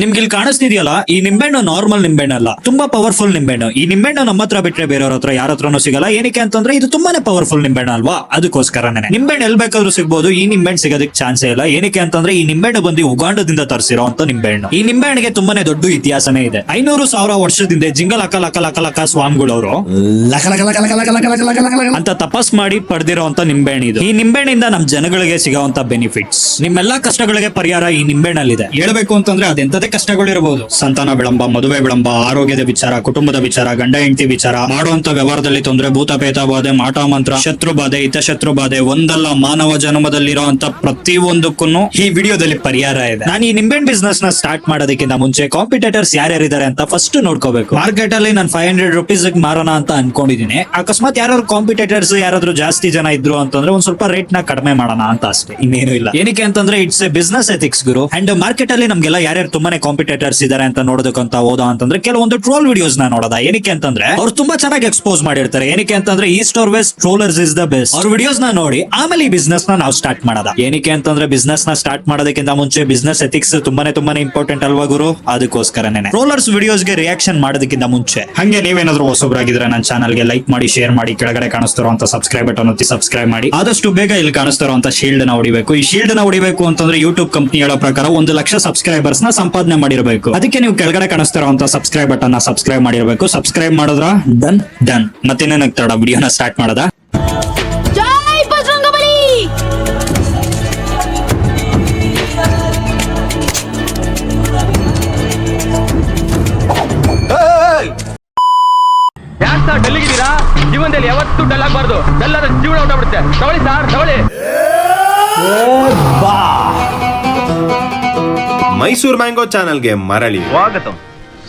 ನಿಮ್ಗೆ ಇಲ್ಲಿ ಕಾಣಿಸ್ತಿದೆಯಲ್ಲ ಈ ನಿಂಬೆಹಣ್ಣು ನಾರ್ಮಲ್ ನಿಂಬೆಹಣ್ಣು ಅಲ್ಲ ತುಂಬಾ ಪವರ್ಫುಲ್ ನಿಂಬೆಹಣ್ಣು. ಈ ನಿಂಬೆಹಣ್ಣು ನಮ್ಮ ಹತ್ರ ಬಿಟ್ರೆ ಬೇರೆಯವ್ರ ಹತ್ರ ಯಾರ ಹತ್ರನೂ ಸಿಗಲ್ಲ. ಏನಕ್ಕೆ ಅಂತಂದ್ರೆ ಇದು ತುಂಬಾನೇ ಪವರ್ಫುಲ್ ನಿಂಬೆಹಣ್ಣು ಅಲ್ವಾ? ಅದಕ್ಕೋಸ್ಕರ ನಿಂಬೆಹಣ್ಣು ಎಲ್ ಬೇಕಾದ್ರೂ ಸಿಗ್ಬೋದು ಈ ನಿಂಬೆಹಣ್ಣು ಸಿಗೋದಕ್ಕೆ ಚಾನ್ಸೇ ಇಲ್ಲ. ಏನಕ್ಕೆ ಅಂತಂದ್ರೆ ಈ ನಿಂಬೆಹಣ್ಣು ಬಂದು ಉಗಾಂಡದಿಂದ ತರಿಸಿರೋ ಅಂತ ನಿಂಬೆಹಣ್ಣು. ಈ ನಿಂಬೆಹಣ್ಣಿಗೆ ತುಂಬಾನೇ ದೊಡ್ಡ ಇತಿಹಾಸನೇ ಇದೆ. ಐನೂರು ಸಾವಿರ ವರ್ಷದಿಂದ ಜಿಂಗಲ್ ಅಕ್ಕ ಲಕ ಲಕ ಅಕ ಸ್ವಾಮಿಗಳವರು ಅಂತ ತಪಸ್ ಮಾಡಿ ಪಡೆದಿರೋ ಅಂತ ನಿಂಬೆಹಣ್ಣು ಇದು. ಈ ನಿಂಬೆಹಣ್ಣಿಂದ ನಮ್ಮ ಜನಗಳಿಗೆ ಸಿಗೋವಂತ ಬೆನಿಫಿಟ್ಸ್ ನಿಮ್ಮೆಲ್ಲಾ ಕಷ್ಟಗಳಿಗೆ ಪರಿಹಾರ ಈ ನಿಂಬೆಹಣ್ಣಲ್ಲಿದೆ. ಹೇಳ್ಬೇಕು ಅಂತಂದ್ರೆ ಅದೆಂತ ಅದೆಂತದೇ ಕಷ್ಟಗಳಿರಬಹುದು ಸಂತಾನ ವಿಳಂಬ, ಮದುವೆ ವಿಳಂಬ, ಆರೋಗ್ಯದ ವಿಚಾರ, ಕುಟುಂಬದ ವಿಚಾರ, ಗಂಡ, ಹೆಂಡತಿ ವಿಚಾರ, ಮಾಡುವಂತ ವ್ಯವಹಾರದಲ್ಲಿ ತೊಂದರೆ ಭೂತ ಪೇತ ಬಾಧೆ ಮಾಟ ಮಂತ್ರ ಶತ್ರು ಬಾಧೆ ಹಿತಶತ್ರು ಬಾಧೆ ಒಂದಲ್ಲ ಮಾನವ ಜನ್ಮದಲ್ಲಿರುವಂತ ಪ್ರತಿ ಒಂದಕ್ಕೂ ಈ ವಿಡಿಯೋದಲ್ಲಿ ಪರಿಹಾರ ಇದೆ. ನಾನು ಈ ನಿಂಬೆಣ್ಣ ಬಿಸ್ನೆಸ್ನ ಸ್ಟಾರ್ಟ್ ಮಾಡೋದಕ್ಕಿಂತ ಮುಂಚೆ ಕಾಂಪಿಟೇಟರ್ಸ್ ಯಾರ್ಯಾರಿದ್ದಾರೆ ಅಂತ ಫಸ್ಟ್ ನೋಡ್ಕೋಬೇಕು. ಮಾರ್ಕೆಟ್ ಅಲ್ಲಿ ನಾನು ಫೈವ್ ಹಂಡ್ರೆಡ್ ರುಪೀಸ್ ಮಾರೋಣ ಅಂತ ಅನ್ಕೊಂಡಿದೀನಿ ಅಕಸ್ಮಾತ್ ಯಾರು ಕಾಂಪಿಟೇಟರ್ಸ್ ಯಾರಾದ್ರೂ ಜಾಸ್ತಿ ಜನ ಇದ್ರು ಅಂತಂದ್ರೆ ಒಂದ್ ಸ್ವಲ್ಪ ರೇಟ್ನ ಕಡಿಮೆ ಮಾಡೋಣ ಅಂತ ಅಷ್ಟೇ. ಇನ್ನೇನು ಇಲ್ಲ. ಏನಕ್ಕೆ ಅಂತಂದ್ರೆ ಇಟ್ಸ್ ಎ ಬಿಸ್ನೆಸ್ ಎಥಿಕ್ಸ್ ಗುರು. ಅಂಡ್ ಮಾರ್ಕೆಟ್ ಅಲ್ಲಿ ನಮ್ಗೆಲ್ಲ ಯಾರ್ಯಾರು ತುಂಬಾನೇ ಕಾಂಪಿಟೇಟರ್ಸ್ ಇದಾರೆ ಅಂತ ನೋಡೋದಕ್ಕಂತ ಹೋದ ಅಂತಂದ್ರೆ ಕೆಲವೊಂದು ಟ್ರೋಲ್ ವಿಡಿಯೋಸ್ನ ನೋಡೋದ. ಏನಕ್ಕೆ ಅಂತಂದ್ರೆ ಅವ್ರು ತುಂಬಾ ಚೆನ್ನಾಗಿ ಎಕ್ಸ್ಪೋಸ್ ಮಾಡಿರ್ತಾರೆ. ಏನಕ್ಕೆ ಅಂತಂದ್ರೆ east or west trollers is the best ಅವ್ರ ವಿಡಿಯೋಸ್ನ ನೋಡಿ, ಆಮೇಲೆ ಈ ಬಿಸ್ನೆಸ್ನ ನಾವು ಸ್ಟಾರ್ಟ್ ಮಾಡೋದ. ಏನಕ್ಕೆ ಅಂತಂದ್ರೆ ಬಿಸ್ನೆಸ್ನ ಸ್ಟಾರ್ಟ್ ಮಾಡೋದಕ್ಕಿಂತ ಮುಂಚೆ ಬಿಸ್ನೆಸ್ ಎಥಿಕ್ಸ್ ತುಂಬಾನೇ ತುಂಬಾನೇ ಇಂಪಾರ್ಟೆಂಟ್ ಅಲ್ವಾ ಗುರು? ಅದಕ್ಕೋಸ್ಕರನೇ ಟ್ರೋಲರ್ಸ್ ವಿಡಿಯೋಸ್ಗೆ ರಿಯಾಕ್ಷನ್ ಮಾಡೋದಕ್ಕಿಂತ ಮುಂಚೆ, ಹಂಗೆ ನೀವೇನಾದ್ರೂ ಹೊಸಬ್ರಾಗಿದ್ರೆ ನನ್ನ ಚಾನಲ್ಗೆ ಲೈಕ್ ಮಾಡಿ ಶೇರ್ ಮಾಡಿ, ಕೆಳಗಡೆ ಕಾಣಿಸ್ತಿರೋ ಅಂತ ಸಬ್ಸ್ಕ್ರೈಬ್ ಬಟನ್ ಒತ್ತಿ ಸಬ್ಸ್ಕ್ರೈಬ್ ಮಾಡಿ. ಆದಷ್ಟು ಬೇಗ ಇಲ್ಲಿ ಕಾಣಿಸ್ತಿರೋ ಅಂತ ಶೀಲ್ಡ್ನ ಹೊಡಿಬೇಕು. ಈ ಶೀಲ್ಡ್ನ ಹೊಡಿಬೇಕು ಅಂತಂದ್ರೆ ಯೂಟ್ಯೂಬ್ ಕಂಪ್ನಿ ಹೇಳೋ ಪ್ರಕಾರ ಒಂದು ಲಕ್ಷ ಸಬ್ಸ್ಕ್ರೈಬರ್ಸ್ನ ಸಂಪಾದನೆ ಮಾಡಿರಬೇಕು. ಅದಕ್ಕೆ ನೀವು ಕೆಳಗಡೆ ಕಾಣಿಸ್ತಿರೋ ಸಬ್ಸ್ಕ್ರೈಬ್ ಬಟನ್ ಸಬ್ಸ್ಕ್ರೈಬ್ ಮಾಡಿರಬೇಕು. ಸಬ್ಸ್ಕ್ರೈಬ್ ಮಾಡಿದ್ರ ಡನ್ ಡನ್ ಮತ್ತೇನೇನ ತಡ ವಿಡಿಯೋನ ಸ್ಟಾರ್ಟ್ ಮಾಡದ? ಡಲ್ಲಿಗಿದ್ದೀರಾ? ಜೀವನದಲ್ಲಿ ಯಾವತ್ತೂ ಡಲ್ ಆಗಬಾರ್ದು. ಡಲ್ ಜೀವನ ಹೊಟ್ಟಬಿಡುತ್ತೆ ತಗೊಳ್ಳಿ ಸರ್ ತಗೊಳ್ಳಿ. ಬಾ. ಮೈಸೂರ್ ಮ್ಯಾಂಗೋ ಚಾನಲ್ಗೆ ಮರಳಿ. ಸ್ವಾಗತಂ.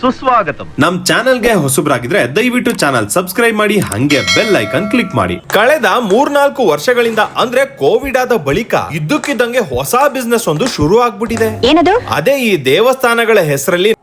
ಸುಸ್ವಾಗತಂ. ನಮ್ ಚಾನಲ್ಗೆ ಹೊಸಬ್ರಾಗಿದ್ರೆ ದಯವಿಟ್ಟು ಚಾನಲ್ ಸಬ್ಸ್ಕ್ರೈಬ್ ಮಾಡಿ ಹಂಗೆ ಬೆಲ್ ಐಕನ್ ಕ್ಲಿಕ್ ಮಾಡಿ. ಕಳೆದ ಮೂರ್ನಾಲ್ಕು ವರ್ಷಗಳಿಂದ ಅಂದ್ರೆ ಕೋವಿಡ್ ಆದ ಬಳಿಕ ಇದ್ದಕ್ಕಿದ್ದಂಗೆ ಹೊಸ ಬಿಸ್ನೆಸ್ ಒಂದು ಶುರು ಆಗ್ಬಿಟ್ಟಿದೆ ಏನದು? ಅದೇ ಈ ದೇವಸ್ಥಾನಗಳ ಹೆಸರಲ್ಲಿ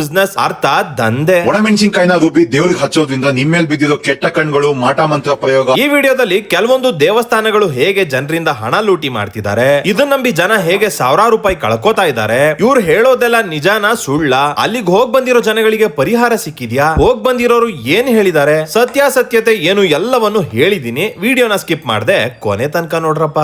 ಬಿಸ್ನೆಸ್ ಅರ್ಥ ದಂಧೆ. ಒಣಮೆಣಸಿನ್ಕಾಯಿನ ರುಬ್ಬಿ ದೇವ್ರಿಗೆ ಹಚ್ಚೋದ್ರಿಂದ ನಿಮ್ಮೇಲ್ ಬಿದ್ದಿರೋ ಕೆಟ್ಟ ಕಣ್ಗಳು ಮಾಟ ಮಂತ್ರ ಪ್ರಯೋಗ. ಈ ವಿಡಿಯೋದಲ್ಲಿ ಕೆಲವೊಂದು ದೇವಸ್ಥಾನಗಳು ಹೇಗೆ ಜನರಿಂದ ಹಣ ಲೂಟಿ ಮಾಡ್ತಿದ್ದಾರೆ ಇದನ್ ನಂಬಿ ಜನ ಹೇಗೆ ಸಾವಿರಾರು ರೂಪಾಯಿ ಕಳ್ಕೋತಾ ಇದ್ದಾರೆ ಇವ್ರು ಹೇಳೋದೆಲ್ಲ ನಿಜಾನ ಸುಳ್ಳ ಅಲ್ಲಿಗೆ ಹೋಗ್ ಬಂದಿರೋ ಜನಗಳಿಗೆ ಪರಿಹಾರ ಸಿಕ್ಕಿದ್ಯಾ ಹೋಗ್ ಬಂದಿರೋರು ಏನ್ ಹೇಳಿದ್ದಾರೆ ಸತ್ಯಾಸತ್ಯತೆ ಏನು ಎಲ್ಲವನ್ನು ಹೇಳಿದೀನಿ ವಿಡಿಯೋನ ಸ್ಕಿಪ್ ಮಾಡದೆ ಕೊನೆ ತನಕ ನೋಡ್ರಪ್ಪ.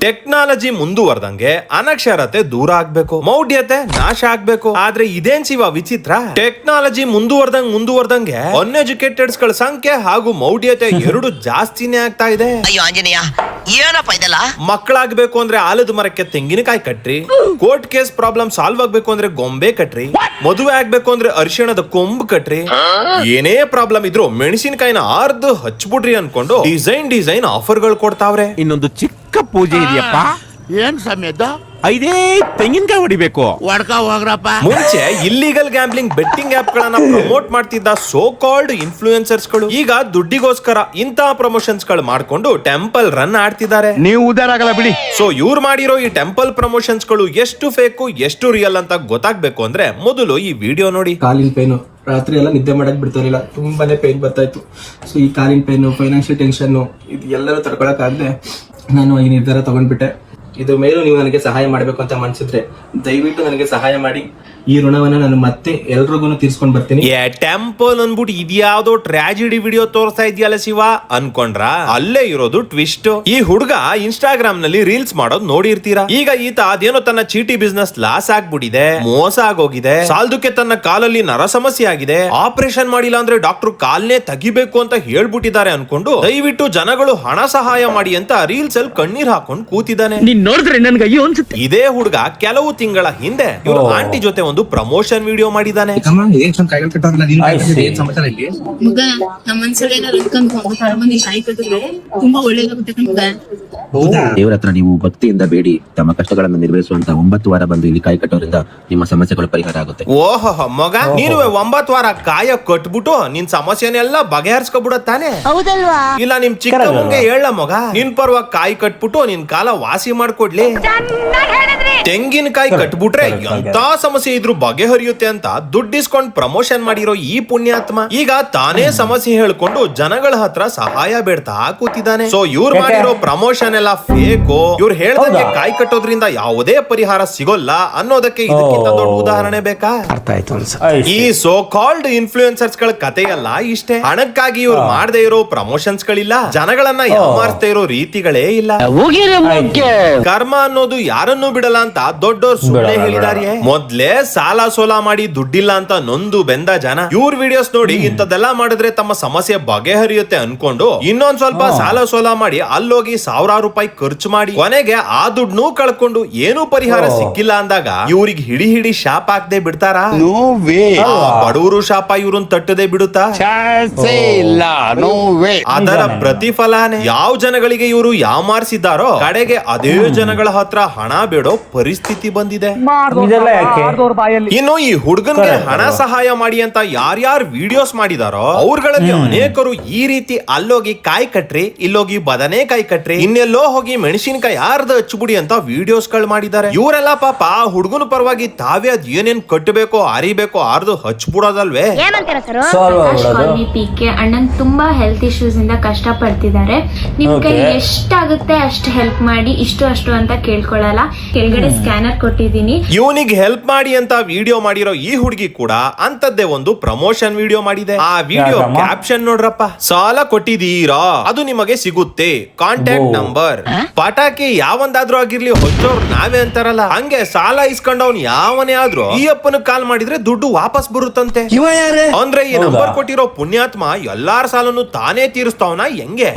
ಟೆಕ್ನಾಲಜಿ ಮುಂದುವರೆದಂಗೆ ಅನಕ್ಷರತೆ ದೂರ ಆಗ್ಬೇಕು. ಮೌಢ್ಯತೆ ನಾಶ ಆಗ್ಬೇಕು. ಆದ್ರೆ ಇದೇನ್ ಶಿವ ವಿಚಿತ್ರ? ಟೆಕ್ನಾಲಜಿ ಮುಂದುವರೆದಂಗ್ ಮುಂದುವರೆದಂಗೆ ಅನ್ಎಜುಕೇಟೆಡ್ಸ್ಗಳ ಸಂಖ್ಯೆ ಹಾಗೂ ಮೌಢ್ಯತೆ ಎರಡು ಜಾಸ್ತಿನೇ ಆಗ್ತಾ ಇದೆ. ಅಯ್ಯೋ ಆಂಜನೇಯ ಏನಪ್ಪ ಇದೆಲ್ಲ? ಮಕ್ಕಳಾಗ್ಬೇಕು ಅಂದ್ರೆ ಆಲದ ಮರಕ್ಕೆ ತೆಂಗಿನಕಾಯಿ ಕಟ್ರಿ ಕೋರ್ಟ್ ಕೇಸ್ ಪ್ರಾಬ್ಲಮ್ ಸಾಲ್ವ್ ಆಗ್ಬೇಕು ಅಂದ್ರೆ ಗೊಂಬೆ ಕಟ್ರಿ ಮದುವೆ ಆಗ್ಬೇಕು ಅಂದ್ರೆ ಅರಿಶಿಣದ ಕೊಂಬು ಕಟ್ರಿ ಏನೇ ಪ್ರಾಬ್ಲಮ್ ಇದ್ರು ಮೆಣಸಿನಕಾಯಿನ ಆರ್ದು ಹಚ್ಬಿಡ್ರಿ ಅನ್ಕೊಂಡು ಡಿಸೈನ್ ಡಿಸೈನ್ ಆಫರ್ಗಳು ಕೊಡ್ತಾವ್ರೆ. ಇನ್ನೊಂದು ಚಿಕ್ಕ ಪೂಜೆ ಇದೆಯಪ್ಪ. ಏನ್ ಸಮೇತ? ಐದೇ ತೆಂಗಿನಕಾಯಿ ಹೊಡಿಬೇಕು. ಒಡ್ಕ ಹೋಗ್ರಪ್ಪ. ಮುಂಚೆ ಇಲ್ಲಿಗಲ್ ಗ್ಯಾಂಬ್ಲಿಂಗ್ ಬೆಟ್ಟಿಂಗ್ ಆಪ್ ಗಳನ್ನ ಪ್ರಮೋಟ್ ಮಾಡ್ತಿದ್ದ ಸೋ ಕಾಲ್ಡ್ ಇನ್ಫ್ಲೂಯೆನ್ಸರ್ಸ್ಗಳು ಈಗ ದುಡ್ಡಿಗೋಸ್ಕರ ಇಂತಹ ಪ್ರಮೋಷನ್ಸ್ಗಳು ಮಾಡ್ಕೊಂಡು ಟೆಂಪಲ್ ರನ್ ಆಡ್ತಿದ್ದಾರೆ. ನೀವು ಉದಾರ ಆಗಲ್ಲ ಬಿಡಿ. ಸೊ ಇವ್ರು ಮಾಡಿರೋ ಈ ಟೆಂಪಲ್ ಪ್ರಮೋಷನ್ಸ್ಗಳು ಎಷ್ಟು ಫೇಕು ಎಷ್ಟು ರಿಯಲ್ ಅಂತ ಗೊತ್ತಾಗ್ಬೇಕು ಅಂದ್ರೆ ಮೊದಲು ಈ ವಿಡಿಯೋ ನೋಡಿ. ಕಾಲಿನ ಪೇನು ರಾತ್ರಿ ಎಲ್ಲ ನಿದ್ದೆ ಮಾಡಕ್ ಬಿಡ್ತಿರ್ಲಿಲ್ಲ ತುಂಬಾನೇ ಪೇನ್ ಬರ್ತಾ ಇತ್ತು. ಸೊ ಈ ಕಾಲಿನ ಪೇನು ಫೈನಾನ್ಷಿಯಲ್ ಟೆನ್ಷನ್ ಇದು ಎಲ್ಲರೂ ತಡ್ಕೊಳಕ್ಕಾಗದೆ ನಾನು ಈ ನಿರ್ಧಾರ ತಗೊಂಡ್ಬಿಟ್ಟೆ. ಇದ್ರ ಮೇಲೂ ನೀವು ನನಗೆ ಸಹಾಯ ಮಾಡಬೇಕು ಅಂತ ಮನ್ಸಿದ್ರೆ ದಯವಿಟ್ಟು ನನಗೆ ಸಹಾಯ ಮಾಡಿ. ಈ ಋಣವನ್ನ ನಾನು ಮತ್ತೆ ಎಲ್ರಿಗೂ ತೀರ್ಸ್ಕೊಂಡ್ ಬರ್ತೀನಿ. ಏ ಟೆಂಪಲ್ ಅನ್ಬಿಟ್ಟು ಇದ್ಯಾವ್ದೋ ಟ್ರಾಜಿಡಿ ವಿಡಿಯೋ ತೋರಿಸ್ತಾ ಇದೆಯಲ್ಲ ಶಿವ? ಅನ್ಕೊಂಡ್ರ? ಅಲ್ಲೇ ಇರೋದು ಟ್ವಿಸ್ಟ್ ಈ ಹುಡುಗ ಇನ್ಸ್ಟಾಗ್ರಾಮ್ನಲ್ಲಿ ರೀಲ್ಸ್ ಮಾಡೋದ್ ನೋಡಿರ್ತೀರಾ? ಈಗ ಈತ ಅದೇನೋ ತನ್ನ ಚೀಟಿ ಬಿಸ್ನೆಸ್ ಲಾಸ್ ಆಗ್ಬಿಟ್ಟಿದೆ ಮೋಸ ಆಗೋಗಿದೆ ಸಾಲ್ದಕ್ಕೆ ತನ್ನ ಕಾಲಲ್ಲಿ ನರ ಸಮಸ್ಯೆ ಆಗಿದೆ ಆಪರೇಷನ್ ಮಾಡಿಲ್ಲ ಅಂದ್ರೆ ಡಾಕ್ಟರ್ ಕಾಲ್ನೇ ತೆಗಿಬೇಕು ಅಂತ ಹೇಳ್ಬಿಟ್ಟಿದ್ದಾರೆ ಅನ್ಕೊಂಡು ದಯವಿಟ್ಟು ಜನಗಳು ಹಣ ಸಹಾಯ ಮಾಡಿ ಅಂತ ರೀಲ್ಸ್ ಅಲ್ಲಿ ಕಣ್ಣೀರ್ ಹಾಕೊಂಡು ಕೂತಿದ್ದಾನೆ. ನೀನ್ ನೋಡಿದ್ರೆ ನನ್ಗೆ ಅಯ್ಯೋ ಅನ್ಸುತ್ತೆ. ಇದೇ ಹುಡುಗ ಕೆಲವು ತಿಂಗಳ ಹಿಂದೆ ಇವ್ರ ಆಂಟಿ ಜೊತೆ ಒಂದು ಪ್ರಮೋಷನ್ ವಿಡಿಯೋ ಮಾಡಿದಾನೆ ಮಗ ನಮ್ಮ ಮನ್ಸಲ್ಲಿ ಏನಾದ್ರು ಅನ್ಕೊಂಡ್ ಹೋಗ್ಬಿಟ್ಟು ಬಂದು ಕಾಯಿ ಕಟ್ಟಿದ್ರೆ ತುಂಬಾ ಒಳ್ಳೇದಾಗುತ್ತೆ ಕಣ್ಮಗ ದೇವರ ಹತ್ರ ನೀವು ಭಕ್ತಿಯಿಂದ ಬೇಡಿ. ತಮ್ಮ ಕಷ್ಟಗಳನ್ನು ನಿರ್ವಹಿಸುವಂತ ಒಂಬತ್ತು ವಾರ ಬಂದು ಇಲ್ಲಿ ಕಾಯಿ ಕಟ್ಟೋದ್ರಿಂದ ನಿಮ್ಮ ಸಮಸ್ಯೆಗಳು ಪರಿಹಾರ ಆಗುತ್ತೆ. ಓಹೋ ಮಗ ನೀನು ಒಂಬತ್ತು ವಾರ ಕಾಯ ಕಟ್ಬಿಟ್ಟು ನಿನ್ ಸಮಸ್ಯೆನೆಲ್ಲ ಬಗೆಹರಿಸ್ಕೊಬಿಡತ್ತಾನೆ? ಹೌದಲ್ವಾ? ಇಲ್ಲ ನಿಮ್ ಚಿಕ್ಕಮ್ಮಗೆ ಹೇಳ ಮಗ. ನಿನ್ ಪರವಾಗಿ ಕಾಯಿ ಕಟ್ಬಿಟ್ಟು ನಿನ್ ಕಾಲ ವಾಸಿ ಮಾಡ್ಕೊಡ್ಲಿ. ತೆಂಗಿನಕಾಯಿ ಕಟ್ಬಿಟ್ರೆ ಎಂತ ಸಮಸ್ಯೆ ಇದ್ರು ಬಗೆಹರಿಯುತ್ತೆ ಅಂತ ದುಡ್ಡಿಸ್ಕೊಂಡ್ ಪ್ರಮೋಷನ್ ಮಾಡಿರೋ ಈ ಪುಣ್ಯಾತ್ಮ ಈಗ ತಾನೇ ಸಮಸ್ಯೆ ಹೇಳ್ಕೊಂಡು ಜನಗಳ ಹತ್ರ ಸಹಾಯ ಬೇಡ್ತಾ ಕೂತಿದ್ದಾನೆ. ಸೊ ಇವ್ರು ಮಾಡಿರೋ ಪ್ರಮೋಷನ್ ಎಲ್ಲ ಫೇಕು ಇವ್ರು ಹೇಳ್ದಂಗೆ ಕಾಯಿ ಕಟ್ಟೋದ್ರಿಂದ ಯಾವುದೇ ಪರಿಹಾರ ಸಿಗೋಲ್ಲ ಅನ್ನೋದಕ್ಕೆ ಇದಕ್ಕಿಂತ ದೊಡ್ಡ ಉದಾಹರಣೆ ಬೇಕಾ? ಅರ್ಥ ಆಯ್ತು ಈ ಸೋ ಕಾಲ್ಡ್ ಇನ್ಫ್ಲೂಯೆನ್ಸರ್ಸ್ಗಳ ಕಥೆಯಲ್ಲ ಇಷ್ಟೇ. ಹಣಕ್ಕಾಗಿ ಇವ್ರು ಮಾಡದೇ ಇರೋ ಪ್ರಮೋಷನ್ಸ್ ಗಳಿಲ್ಲ ಜನಗಳನ್ನ ಯಾಮಾರಿಸ್ತಾ ಇರೋ ರೀತಿಗಳೇ ಇಲ್ಲ. ಕರ್ಮ ಅನ್ನೋದು ಯಾರನ್ನೂ ಬಿಡಲ್ಲ ಅಂತ ದೊಡ್ಡೋರ್ ಸುಮ್ಮನೆ ಹೇಳಿದಾರೆ ಮೊದ್ಲೇ ಸಾಲ ಸೋಲ ಮಾಡಿ ದುಡ್ಡಿಲ್ಲ ಅಂತ ನೊಂದು ಬೆಂದ ಜನ. ಇವ್ರ ವಿಡಿಯೋಸ್ ನೋಡಿ ಇಂಥದ್ದೆಲ್ಲ ಮಾಡಿದ್ರೆ ತಮ್ಮ ಸಮಸ್ಯೆ ಬಗೆಹರಿಯುತ್ತೆ ಅನ್ಕೊಂಡು ಇನ್ನೊಂದ್ ಸ್ವಲ್ಪ ಸಾಲ ಸೋಲ ಮಾಡಿ ಅಲ್ಲೋಗಿ ಸಾವಿರಾರು ರೂಪಾಯಿ ಖರ್ಚು ಮಾಡಿ ಕೊನೆಗೆ ಆ ದುಡ್ಡು ಕಳ್ಕೊಂಡು ಏನೂ ಪರಿಹಾರ ಸಿಕ್ಕಿಲ್ಲ ಅಂದಾಗ ಇವ್ರಿಗೆ ಹಿಡಿ ಹಿಡಿ ಶಾಪ್ ಹಾಕದೆ ಬಿಡ್ತಾರಾ? ಬಡವರು ಶಾಪ ಇವ್ರನ್ನ ತಟ್ಟದೆ ಬಿಡುತ್ತಾ? ಇಲ್ಲ. No way. ಅದರ ಪ್ರತಿಫಲನೇ ಯಾವ ಜನಗಳಿಗೆ ಇವರು ಯಾಮಾರಿಸಿದಾರೋ ಕಡೆಗೆ ಅದೇ ಜನಗಳ ಹತ್ರ ಹಣ ಬೇಡೋ ಪರಿಸ್ಥಿತಿ ಬಂದಿದೆ. ಯಾಕೆ ಇನ್ನು ಈ ಹುಡುಗನ್ಗೆ ಹಣ ಸಹಾಯ ಮಾಡಿ ಅಂತ ಯಾರ್ಯಾರು ವಿಡಿಯೋಸ್ ಮಾಡಿದಾರೋ ಅವ್ರಗಳಲ್ಲಿ ಅನೇಕರು ಈ ರೀತಿ ಅಲ್ಲೋಗಿ ಕಾಯಿ ಕಟ್ರಿ ಇಲ್ಲೋಗಿ ಬದನೆಕಾಯಿ ಕಟ್ರಿ ಇನ್ನೆಲ್ಲೋ ಹೋಗಿ ಮೆಣಸಿನಕಾಯಿ ಯಾರ್ದು ಹಚ್ಬಿಡಿ ಅಂತ ವಿಡಿಯೋಸ್ಗಳು ಮಾಡಿದ್ದಾರೆ. ಇವರೆಲ್ಲ ಪಾಪ ಆ ಹುಡುಗನ ಪರವಾಗಿ ತಾವೇ ಅದ್ ಏನೇನ್ ಕಟ್ಟಬೇಕೋ ಅರಿಬೇಕೋ ಆರ್ದು ಹಚ್ಬಿಡೋದಲ್ವೇ? ಪಿಕೆ ಅಣ್ಣನ್ ತುಂಬಾ ಹೆಲ್ತ್ ಇಶ್ಯೂಸ್ ಇಂದ ಕಷ್ಟ ಪಡ್ತಿದ್ದಾರೆ ನಿಮ್ ಕೈ ಎಷ್ಟಾಗುತ್ತೆ ಅಷ್ಟು ಹೆಲ್ಪ್ ಮಾಡಿ ಇಷ್ಟು ಅಷ್ಟು ಅಂತ ಕೇಳ್ಕೊಳಲ್ಲ. ಕೆಳಗಡೆ ಸ್ಕ್ಯಾನರ್ ಕೊಟ್ಟಿದ್ದೀನಿ. ಇವನಿಗೆ ಹೆಲ್ಪ್ ಮಾಡಿ ಅಂತ ವಿಡಿಯೋ ಮಾಡಿರೋ ಈ ಹುಡುಗಿ ಕೂಡ ಅಂತದ್ದೇ ಒಂದು ಪ್ರಮೋಷನ್ ವಿಡಿಯೋ ಮಾಡಿದೆ. ಆ ವಿಡಿಯೋ ಕ್ಯಾಪ್ಷನ್ ನೋಡ್ರಪ್ಪ. ಸಾಲ ಕೊಟ್ಟಿದೀರಾ? ಅದು ನಿಮಗೆ ಸಿಗುತ್ತೆ. ಕಾಂಟ್ಯಾಕ್ಟ್ ನಂಬರ್ ಪಟಾಕಿ ಯಾವಂದಾದ್ರೂ ಆಗಿರ್ಲಿ ಹೊಚ್ಚೋರ್ ನಾವೇ ಅಂತಾರಲ್ಲ. ಹಂಗೆ ಸಾಲ ಇಸ್ಕೊಂಡವ್ನ್ ಯಾವನೇ ಆದ್ರೂ ಈ ಅಪ್ಪನ ಕಾಲ್ ಮಾಡಿದ್ರೆ ದುಡ್ಡು ವಾಪಸ್ ಬರುತ್ತಂತೆ. ಅಂದ್ರೆ ಈ ನಂಬರ್ ಕೊಟ್ಟಿರೋ ಪುಣ್ಯಾತ್ಮ ಎಲ್ಲಾರ ಸಾಲನು ತಾನೇ ತೀರಿಸ್ತಾವನ? ಹೆಂಗೆ?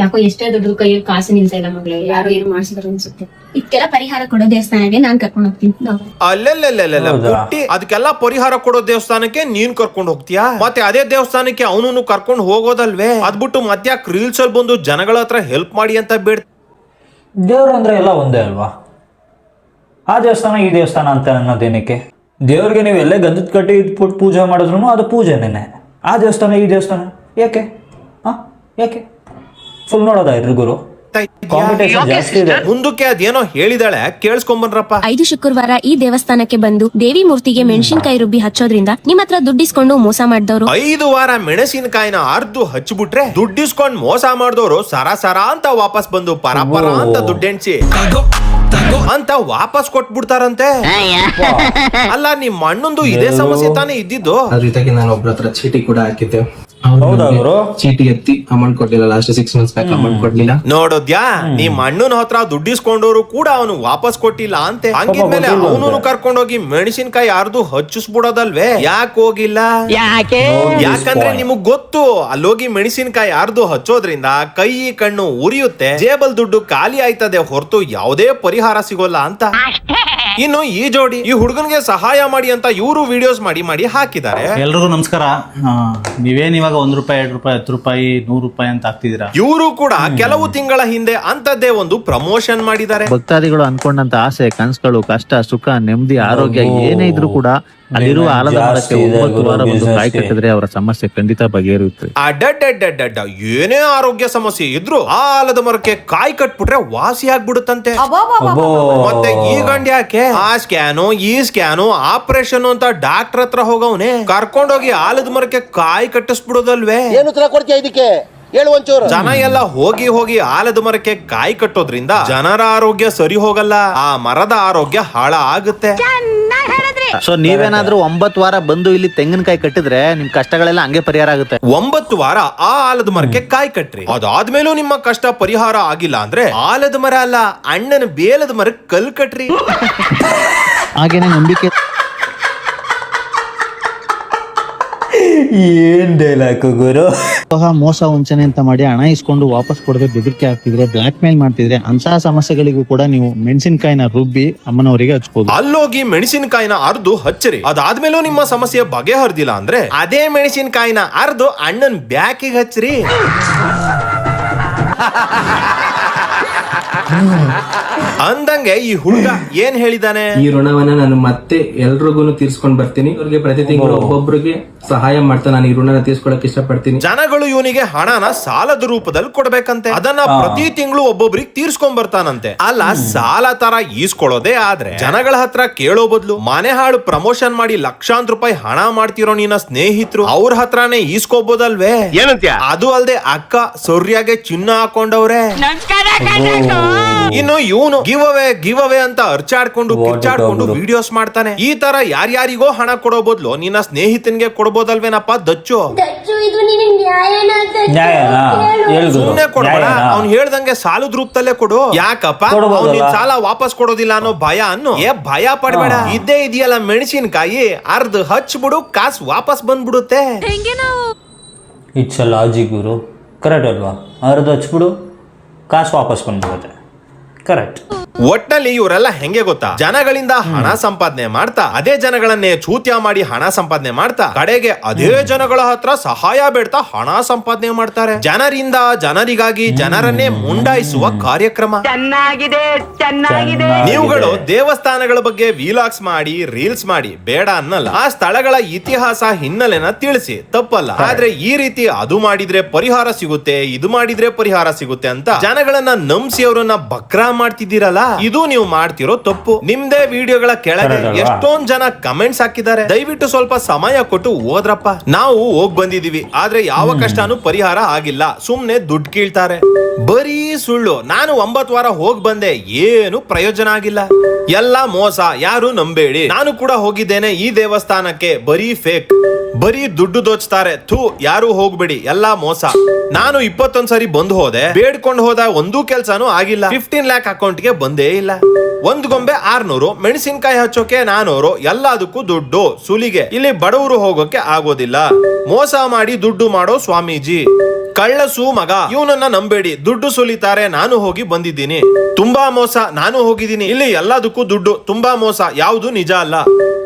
ಯಾಕೋ ಎಷ್ಟೇ ದುಡ್ಡು ಕೈಯಲ್ಲಿ ಕಾಸು ನಿಲ್ತಾ ಇಲ್ಲ ಮಗಳೇ ಯಾರು ಏನು ಮಾಡ್ಸಿದ್ರು ಅನ್ಸುತ್ತೆ. ಇದಕ್ಕೆಲ್ಲ ಪರಿಹಾರ ಕೊಡೋ ದೇವಸ್ಥಾನಕ್ಕೆ ನಾನ್ ಕರ್ಕೊಂಡು ಹೋಗ್ತೀನಿ. ಅಲ್ಲೆಲ್ಲೆಲ್ಲೆಲ್ಲ ಅದಕ್ಕೆಲ್ಲ ಪರಿಹಾರ ಕೊಡೋ ದೇವಸ್ಥಾನಕ್ಕೆ ನೀನ್ ಕರ್ಕೊಂಡು ಹೋಗ್ತೀಯಾ? ಮತ್ತೆ ಅದೇ ದೇವಸ್ಥಾನಕ್ಕೆ ಅವನು ಕರ್ಕೊಂಡು ಹೋಗೋದಲ್ವೇ? ಅದ್ಬಿಟ್ಟು ಮತ್ತೆ ರೀಲ್ಸ್ ಅಲ್ಲಿ ಬಂದು ಜನಗಳ ಹತ್ರ ಹೆಲ್ಪ್ ಮಾಡಿ ಅಂತ ಬೇಡ ದೇವ್ರು ಅಂದ್ರೆ ಎಲ್ಲ ಒಂದೇ ಅಲ್ವಾ? ಆ ದೇವಸ್ಥಾನ ಈ ದೇವಸ್ಥಾನ ಅಂತ ಅನ್ನೋದೇನಕ್ಕೆ? ದೇವ್ರಿಗೆ ನೀವು ಎಲ್ಲೇ ಗಂಧದ ಕಟ್ಟಿ ಇಟ್ಬಿಟ್ಟು ಪೂಜೆ ಮಾಡಿದ್ರು ಅದು ಪೂಜೆನೇನೆ. ಆ ದೇವಸ್ಥಾನ ಈ ದೇವಸ್ಥಾನ ಯಾಕೆ ಹಾ ಯಾಕೆ ಫುಲ್ ನೋಡೋದಾ ಎಲ್ರಿಗೂ ಕಾಂಪಿಟೇಷನ್ ಜಾಸ್ತಿ ಇದೆ. ಮುಂದಕ್ಕೆ ಅದೇನೋ ಹೇಳಿದಾಳೆ ಕೇಳಿಸ್ಕೊಂಬನ್ರಪ್ಪ. ಐದು ಶುಕ್ರವಾರ ಈ ದೇವಸ್ಥಾನಕ್ಕೆ ಬಂದು ದೇವಿ ಮೂರ್ತಿಗೆ ಮೆಣಸಿನಕಾಯಿ ರುಬ್ಬಿ ಹಚ್ಚೋದ್ರಿಂದ ನಿಮ್ ಹತ್ರ ದುಡ್ಡಿಸ್ಕೊಂಡು ಮೋಸ ಮಾಡಿದವರು. ಐದು ವಾರ ಮೆಣಸಿನಕಾಯಿನ ಅರ್ದು ಹಚ್ಚಿಬಿಟ್ರೆ ದುಡ್ಡಿಸ್ಕೊಂಡು ಮೋಸ ಮಾಡಿದವರು ಸರ ಸರ ಅಂತ ವಾಪಸ್ ಬಂದು ಪರಪರ ಪರ ಅಂತ ದುಡ್ಡೆಣಿಸಿ ಅಂತ ವಾಪಸ್ ಕೊಟ್ಬಿಡ್ತಾರಂತೆ. ಅಲ್ಲ ನಿಮ್ ಅಣ್ಣಂದು ಇದೇ ಸಮಸ್ಯೆ ತಾನೇ ಇದ್ದಿದ್ದು? ಅದ್ರ ಜೊತೆಗೆ ನಾನು ಒಬ್ರ ಹತ್ರ ಚೀಟಿ ಕೂಡ ಹಾಕಿದ್ದೆ. ಹೌದಾ ಗುರು? ಎತ್ತಿ ಅಮೌಂಟ್ ಕೊಡ್ಲಿಲ್ಲ last six months back amount ಕೊಡ್ಲಿಲ್ಲ. ನೋಡೋದ್ಯಾ? ನಿಮ್ ಅಣ್ಣನ ಹತ್ರ ದುಡ್ಡಿಸ್ಕೊಂಡವ್ರು ಕೂಡ ಅವನು ವಾಪಸ್ ಕೊಟ್ಟಿಲ್ಲ ಅಂತೆ. ಹಂಗಿದ್ಮೇಲೆ. ಅವನು ಕರ್ಕೊಂಡೋಗಿ ಮೆಣಸಿನ್ಕಾಯಿ ಯಾರ್ದು ಹಚ್ಚಿಸ್ಬಿಡೋದಲ್ವೇ? ಯಾಕೆ ಹೋಗಿಲ್ಲ? ಯಾಕಂದ್ರೆ ನಿಮಗ್ ಗೊತ್ತು ಅಲ್ಲೋಗಿ ಮೆಣಸಿನ್ಕಾಯಿ ಯಾರ್ದು ಹಚ್ಚೋದ್ರಿಂದ ಕೈ ಕಣ್ಣು ಉರಿಯುತ್ತೆ ಜೇಬಲ್ ದುಡ್ಡು ಖಾಲಿ ಆಯ್ತದೆ ಹೊರತು ಯಾವುದೇ ಪರಿಹಾರ ಸಿಗೋಲ್ಲ ಅಂತ. ಇನ್ನು ಈ ಜೋಡಿ ಈ ಹುಡುಗನ್ಗೆ ಸಹಾಯ ಮಾಡಿ ಅಂತ ಇವರು ವಿಡಿಯೋಸ್ ಮಾಡಿ ಮಾಡಿ ಹಾಕಿದ್ದಾರೆ. ಎಲ್ರಿಗೂ ನಮಸ್ಕಾರ. ಆ, ನೀವೇನ್ ಇವಾಗ ಒಂದ್ ರೂಪಾಯಿ ಎರಡು ರೂಪಾಯಿ ಹತ್ತು ರೂಪಾಯಿ ನೂರು ರೂಪಾಯಿ ಅಂತ ಹಾಕ್ತಿದ್ದೀರಾ? ಇವರು ಕೂಡ ಕೆಲವು ತಿಂಗಳ ಹಿಂದೆ ಅಂತದ್ದೇ ಒಂದು ಪ್ರಮೋಷನ್ ಮಾಡಿದ್ದಾರೆ. ಭಕ್ತಾದಿಗಳು ಅನ್ಕೊಂಡಂತ ಆಸೆ ಕನಸುಗಳು ಕಷ್ಟ ಸುಖ ನೆಮ್ಮದಿ ಆರೋಗ್ಯ ಏನೇ ಇದ್ರು ಕೂಡ ಅಲ್ಲಿರುವ ಆಲದ ಮರಕ್ಕೆ ಒಂಬತ್ತು ವಾರ ಒಂದು ಕಾಯಿ. ಕಟ್ಟಿದ್ರೆ ಅವರ ಸಮಸ್ಯೆ ಖಂಡಿತ ಬಗೆಹರಿಯುತ್ತೆ ಅಡ್ಡಡ್ಡಡ್ಡಡ್ಡ ಏನೇ ಆರೋಗ್ಯ ಸಮಸ್ಯೆ ಇದ್ರು ಆ ಆಲದ ಮರಕ್ಕೆ ಕಾಯಿ ಕಟ್ಬಿಟ್ರೆ ವಾಸಿ ಆಗ್ಬಿಡುತ್ತಂತೆ. ಮತ್ತೆ ಈ ಗಂಡ ಯಾಕೆ? ಆ ಸ್ಕ್ಯಾನು ಈ ಸ್ಕ್ಯಾನು ಆಪರೇಷನ್ ಅಂತ ಡಾಕ್ಟರ್ ಹತ್ರ ಹೋಗವನೇ. ಕರ್ಕೊಂಡೋಗಿ ಆಲದ ಮರಕ್ಕೆ ಕಾಯಿ ಕಟ್ಟಿಸ್ಬಿಡೋದಲ್ವೇ? ಏನು ಉತ್ತರ ಕೊಡ್ತೀಯ ಇದಕ್ಕೆ? ಹೇಳು ಒಂಚೂರು. ಜನ ಎಲ್ಲ ಹೋಗಿ ಹೋಗಿ ಆಲದ ಮರಕ್ಕೆ ಕಾಯಿ ಕಟ್ಟೋದ್ರಿಂದ ಜನರ ಆರೋಗ್ಯ ಸರಿ ಹೋಗಲ್ಲ ಆ ಮರದ ಆರೋಗ್ಯ ಹಾಳ ಆಗುತ್ತೆ ಸೊ ನೀವೇನಾದ್ರೂ ಒಂಬತ್ತು ವಾರ ಬಂದು ಇಲ್ಲಿ ತೆಂಗಿನಕಾಯಿ ಕಟ್ಟಿದ್ರೆ ನಿಮ್ ಕಷ್ಟಗಳೆಲ್ಲ ಹಂಗೆ ಪರಿಹಾರ ಆಗುತ್ತೆ. ಒಂಬತ್ತು ವಾರ ಆ ಆಲದ ಮರಕ್ಕೆ ಕಾಯಿ ಕಟ್ಟ್ರಿ ಅದಾದ್ಮೇಲೂ ನಿಮ್ಮ ಕಷ್ಟ ಪರಿಹಾರ ಆಗಿಲ್ಲ ಅಂದ್ರೆ ಆಲದ ಮರ ಅಲ್ಲ ಅಣ್ಣನ ಬೇಲದ ಮರಕ್ಕೆ ಕಲ್ ಕಟ್ರಿ. ಹಾಗೇನೆ ನಂಬಿಕೆ. ಏನ್ ಡೈಲಾಕು ಗುರು? ಮೋಸ ವಂಚನೆ ಅಂತ ಮಾಡಿ ಹಣ ಇಸ್ಕೊಂಡು ವಾಪಸ್ ಕೊಡದೆ ಬೆದರಿಕೆ ಹಾಕ್ತಿದ್ರೆ ಬ್ಲಾಕ್ ಮೇಲ್ ಮಾಡ್ತಿದ್ರೆ ಅಂತಹ ಸಮಸ್ಯೆಗಳಿಗೂ ಕೂಡ ನೀವು ಮೆಣಸಿನಕಾಯಿನ ರುಬ್ಬಿ ಅಮ್ಮನವರಿಗೆ ಹಚ್ಬೋದು. ಅಲ್ಲೋಗಿ ಮೆಣಸಿನಕಾಯಿನ ಅರ್ದು ಹಚ್ಚರಿ. ಅದಾದ್ಮೇಲೂ ನಿಮ್ಮ ಸಮಸ್ಯೆ ಬಗೆಹರಿದಿಲ್ಲ ಅಂದ್ರೆ? ಅದೇ ಮೆಣಸಿನಕಾಯಿನ ಅರ್ದು ಅಣ್ಣನ್ ಬ್ಯಾಕಿಗೆ ಹಚ್ಚಿರಿ ಅಂದಂಗೆ ಈ ಹುಡುಗ ಏನ್ ಹೇಳಿದಾನೆ? ಈ ಋಣವನ್ನ ನಾನು ಮತ್ತೆ ಎಲ್ರಿಗೂ ತೀರ್ಸ್ಕೊಂಡ್ ಬರ್ತೀನಿ. ಅವ್ರಿಗೆ ಪ್ರತಿ ತಿಂಗಳು ಒಬ್ಬೊಬ್ರಿಗೆ ಸಹಾಯ ಮಾಡ್ತಾ ನಾನು ಈ ಋಣನ ತೀರ್ಸ್ಕೊಳಕ್ ಇಷ್ಟಪಡ್ತೀನಿ. ಜನಗಳು ಇವನಿಗೆ ಹಣನ ಸಾಲದ ರೂಪದಲ್ಲಿ ಕೊಡ್ಬೇಕಂತೆ. ಅದನ್ನ ಪ್ರತಿ ತಿಂಗಳು ಒಬ್ಬೊಬ್ರಿಗೆ ತೀರ್ಸ್ಕೊಂಡ್ ಬರ್ತಾನಂತೆ. ಅಲ್ಲ ಸಾಲ ತರ ಈಸ್ಕೊಳ್ಳೋದೇ ಆದ್ರೆ ಜನಗಳ ಹತ್ರ ಕೇಳೋ ಬದ್ಲು ಮನೆ ಹಾಳು ಪ್ರಮೋಷನ್ ಮಾಡಿ ಲಕ್ಷಾಂತರ ರೂಪಾಯಿ ಹಣ ಮಾಡ್ತಿರೋ ನಿನ್ನ ಸ್ನೇಹಿತರು ಅವ್ರ ಹತ್ರನೇ ಈಸ್ಕೋಬೋದಲ್ವೇ? ಏನಂತ್ಯ? ಅದು ಅಲ್ದೆ ಅಕ್ಕ ಸೊರ್ಯಾಗೆ ಚಿನ್ನ ಹಾಕೊಂಡವ್ರೆ. ಇನ್ನು ಇವನು ಗಿವ್ ಅವೇ ಗಿವ್ ಅವೇ ಅಂತ ಅರ್ಚಾಡ್ಕೊಂಡು ಕಿಚ್ಚಾಡ್ಕೊಂಡು ವಿಡಿಯೋಸ್ ಮಾಡ್ತಾನೆ. ಈ ತರ ಯಾರ್ಯಾರಿಗೋ ಹಣ ಕೊಡೋ ಬದಲು ನಿನ್ನ ಸ್ನೇಹಿತನ್ಗೆ ಕೊಡ್ಬೋದಲ್ವೇನಪ್ಪ? ದಚ್ಚು. ಸುಮ್ನೆ ಕೊಡ್ಬೇಡ. ಅವ್ನು ಹೇಳ್ದಂಗೆ ಸಾಲದ ರೂಪದಲ್ಲೇ ಕೊಡು. ಯಾಕಪ್ಪ? ಕೊಡ್ಬೋದಲ್ಲ? ಅವ್ನ್ ಸಾಲ ವಾಪಸ್ ಕೊಡೋದಿಲ್ಲ ಅನ್ನೋ ಭಯ ಅನ್ನು. ಏ ಭಯ ಪಡ್ಬೇಡ. ಇದ್ದೇ ಇದೆಯಲ್ಲ ಮೆಣಸಿನ್ಕಾಯಿ? ಅರ್ಧ ಹಚ್ಬಿಡು ಕಾಸು ವಾಪಸ್ ಬಂದ್ಬಿಡುತ್ತೆ. ಇಟ್ಸ್ ಅ ಲಾಜಿಕ್ ಗುರು. ಕರೆಕ್ಟ್ ಅಲ್ವಾ? ಅರ್ಧ ಹಚ್ಬಿಡು ಕಾಸು ವಾಪಸ್ ಬಂದ್ಬಿಡುತ್ತೆ. ಕರೆಕ್ಟ್ ಒಟ್ನಲ್ಲಿ ಇವರೆಲ್ಲ ಹೆಂಗೆ ಗೊತ್ತಾ? ಜನಗಳಿಂದ ಹಣ ಸಂಪಾದನೆ ಮಾಡ್ತಾ ಅದೇ ಜನಗಳನ್ನೇ ಚೂತ್ಯ ಮಾಡಿ ಹಣ ಸಂಪಾದನೆ ಮಾಡ್ತಾ ಕಡೆಗೆ ಅದೇ ಜನಗಳ ಹತ್ರ ಸಹಾಯ ಬೇಡ್ತಾ ಹಣ ಸಂಪಾದನೆ ಮಾಡ್ತಾರೆ. ಜನರಿಂದ ಜನರಿಗಾಗಿ ಜನರನ್ನೇ ಮುಂಡಾಯಿಸುವ ಕಾರ್ಯಕ್ರಮ. ನೀವುಗಳು ದೇವಸ್ಥಾನಗಳ ಬಗ್ಗೆ ವಿಲಾಗ್ಸ್ ಮಾಡಿ ರೀಲ್ಸ್ ಮಾಡಿ ಬೇಡ ಅನ್ನಲ್ಲ. ಆ ಸ್ಥಳಗಳ ಇತಿಹಾಸ ಹಿನ್ನೆಲೆನ ತಿಳಿಸಿ. ತಪ್ಪಲ್ಲ. ಆದ್ರೆ ಈ ರೀತಿ ಅದು ಮಾಡಿದ್ರೆ ಪರಿಹಾರ ಸಿಗುತ್ತೆ ಇದು ಮಾಡಿದ್ರೆ ಪರಿಹಾರ ಸಿಗುತ್ತೆ ಅಂತ ಜನಗಳನ್ನ ನಂಬಿಸಿ ಅವರನ್ನ ಬಕ್ರಾ ಮಾಡ್ತಿದ್ದೀರಲ್ಲ? ಇದು ನೀವು ಮಾಡ್ತಿರೋ ತಪ್ಪು. ನಿಮ್ದೇ ವಿಡಿಯೋಗಳ ಕೆಳಗೆ ಎಷ್ಟೊಂದ್ ಜನ ಕಮೆಂಟ್ಸ್ ಹಾಕಿದ್ದಾರೆ. ದಯವಿಟ್ಟು ಸ್ವಲ್ಪ ಸಮಯ ಕೊಟ್ಟು ಓದ್ರಪ್ಪ. ನಾವು ಹೋಗ್ ಬಂದಿದೀವಿ. ಆದ್ರೆ ಯಾವ ಕಷ್ಟನೂ ಪರಿಹಾರ ಆಗಿಲ್ಲ. ಸುಮ್ನೆ ದುಡ್ಡು ಕೀಳ್ತಾರೆ. ಬರೀ ಸುಳ್ಳು. ನಾನು ಒಂಬತ್ತು ವಾರ ಹೋಗ್ ಬಂದೆ. ಏನು ಪ್ರಯೋಜನ ಆಗಿಲ್ಲ. ಎಲ್ಲ ಮೋಸ. ಯಾರು ನಂಬೇಡಿ. ನಾನು ಕೂಡ ಹೋಗಿದ್ದೇನೆ ಈ ದೇವಸ್ಥಾನಕ್ಕೆ. ಬರೀ ಫೇಕ್ ಬರೀ ದುಡ್ಡು ದೋಚ್ತಾರೆ. ಥೂ ಯಾರು ಹೋಗ್ಬೇಡಿ. ಎಲ್ಲಾ ಮೋಸ. ನಾನು ಇಪ್ಪತ್ತೊಂದ್ ಸರಿ ಬಂದು ಹೋದೆ. ಬೇಡ್ಕೊಂಡು ಹೋದ ಒಂದೂ ಕೆಲ್ಸಾನು ಆಗಿಲ್ಲ. ಫಿಫ್ಟೀನ್ ಲ್ಯಾಕ್ ಅಕೌಂಟ್ಗೆ ಬಂದೇ ಇಲ್ಲ. ಒಂದ್ ಗೊಂಬೆ ಆರ್ನೂರು, ಮೆಣಸಿನ್ಕಾಯಿ ಹಚ್ಚೋಕೆ ನಾನೂರು, ಎಲ್ಲದಕ್ಕೂ ದುಡ್ಡು, ಸುಲಿಗೆ. ಇಲ್ಲಿ ಬಡವರು ಹೋಗೋಕೆ ಆಗೋದಿಲ್ಲ. ಮೋಸ ಮಾಡಿ ದುಡ್ಡು ಮಾಡೋ ಸ್ವಾಮೀಜಿ. ಕಳ್ಳಸು ಮಗ. ಇವನನ್ನ ನಂಬೇಡಿ. ದುಡ್ಡು ಸುಲಿತಾರೆ, ನಾನು ಹೋಗಿ ಬಂದಿದ್ದೀನಿ. ತುಂಬಾ ಮೋಸ, ನಾನು ಹೋಗಿದ್ದೀನಿ. ಇಲ್ಲಿ ಎಲ್ಲದಕ್ಕೂ ದುಡ್ಡು, ತುಂಬಾ ಮೋಸ, ಯಾವುದು ನಿಜ ಅಲ್ಲ.